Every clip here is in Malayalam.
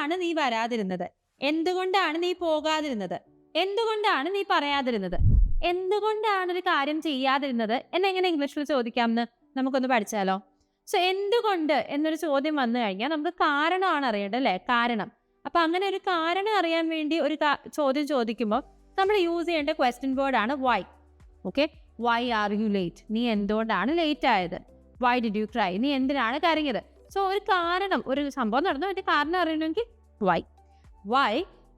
എന്തുകൊണ്ടാണ് നീ വരാതിരുന്നത്? എന്തുകൊണ്ടാണ് നീ പോകാതിരുന്നത്? എന്തുകൊണ്ടാണ് നീ പറയാതിരുന്നത്? എന്തുകൊണ്ടാണ് ഒരു കാര്യം ചെയ്യാതിരുന്നത്? എന്നെങ്ങനെ ഇംഗ്ലീഷിൽ ചോദിക്കാമെന്ന് നമുക്കൊന്ന് പഠിച്ചാലോ? സോ എന്തുകൊണ്ട് എന്നൊരു ചോദ്യം വന്നു കഴിഞ്ഞാൽ നമുക്ക് കാരണമാണ് അറിയേണ്ടത് അല്ലേ? കാരണം. അപ്പൊ അങ്ങനെ ഒരു കാരണം അറിയാൻ വേണ്ടി ഒരു ചോദ്യം ചോദിക്കുമ്പോൾ നമ്മൾ യൂസ് ചെയ്യേണ്ട ക്വസ്റ്റ്യൻ വേർഡാണ് why okay why are you late നീ എന്തുകൊണ്ടാണ് ലേറ്റ് ആയത്? വൈ ഡിഡ് യു ക്രൈ നീ എന്തിനാണ് കരഞ്ഞത്? സോ ഒരു കാരണം ഒരു സംഭവം നടന്നു. അതിന്റെ കാരണം അറിയണമെങ്കിൽ വൈ വൈ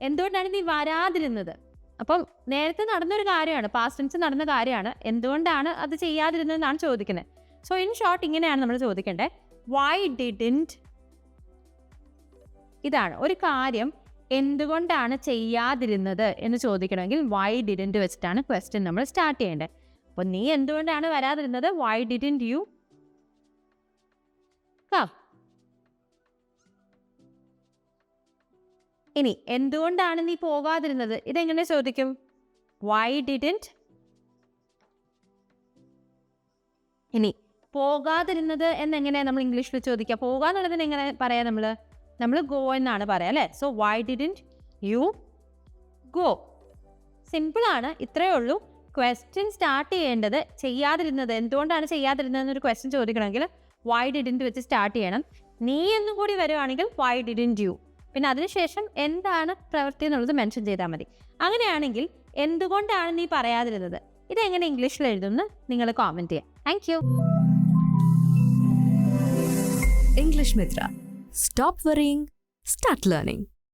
എന്തുകൊണ്ടാണ് നീ വരാതിരുന്നത്? അപ്പം നേരത്തെ നടന്നൊരു കാര്യമാണ് പാസ്റ്റ് ടെൻസ് നടന്ന കാര്യമാണ്. എന്തുകൊണ്ടാണ് അത് ചെയ്യാതിരുന്നത് എന്നാണ് ചോദിക്കുന്നത്. സോ ഇൻ ഷോർട്ട് ഇങ്ങനെയാണ് നമ്മൾ ചോദിക്കേണ്ടത്. വൈ ഡിഡിന്റ് ഇതാണ് ഒരു കാര്യം എന്തുകൊണ്ടാണ് ചെയ്യാതിരുന്നത് എന്ന് ചോദിക്കണമെങ്കിൽ വൈ ഡിഡന്റ് വെച്ചിട്ടാണ് ക്വസ്റ്റ്യൻ നമ്മൾ സ്റ്റാർട്ട് ചെയ്യേണ്ടത്. അപ്പോൾ നീ എന്തുകൊണ്ടാണ് വരാതിരുന്നത്? വൈ ഡിഡന്റ് യു ഇനി എന്തുകൊണ്ടാണ് നീ പോകാതിരുന്നത്? ഇതെങ്ങനെ ചോദിക്കും? വൈ ഡിഡിന്റ് ഇനി പോകാതിരുന്നത് എന്നെങ്ങനെയാണ് നമ്മൾ ഇംഗ്ലീഷിൽ ചോദിക്കുക? പോകാന്നുള്ളതിന് എങ്ങനെ പറയാം നമ്മൾ നമ്മൾ ഗോ എന്നാണ് പറയാം അല്ലേ? So why didn't you go സിമ്പിളാണ് ഇത്രയേ ഉള്ളൂ. ക്വസ്റ്റ്യൻ സ്റ്റാർട്ട് ചെയ്യേണ്ടത് ചെയ്യാതിരുന്നത്. എന്തുകൊണ്ടാണ് ചെയ്യാതിരുന്നത് എന്നൊരു ക്വസ്റ്റ്യൻ ചോദിക്കണമെങ്കിൽ വൈ ഡിഡിന്റ് വെച്ച് സ്റ്റാർട്ട് ചെയ്യണം. നീ എന്നും കൂടി വരുവാണെങ്കിൽ വൈ ഡിഡിന്റ് യു പിന്നെ അതിനുശേഷം എന്താണ് പ്രവൃത്തി എന്നുള്ളത് മെൻഷൻ ചെയ്താൽ മതി. അങ്ങനെയാണെങ്കിൽ എന്തുകൊണ്ടാണ് നീ പറയാതിരുന്നത്? ഇതെങ്ങനെ ഇംഗ്ലീഷിൽ എഴുതുമെന്ന് നിങ്ങൾ കോമെന്റ് ചെയ്യാം. Thank you English Mitra stop worrying start learning.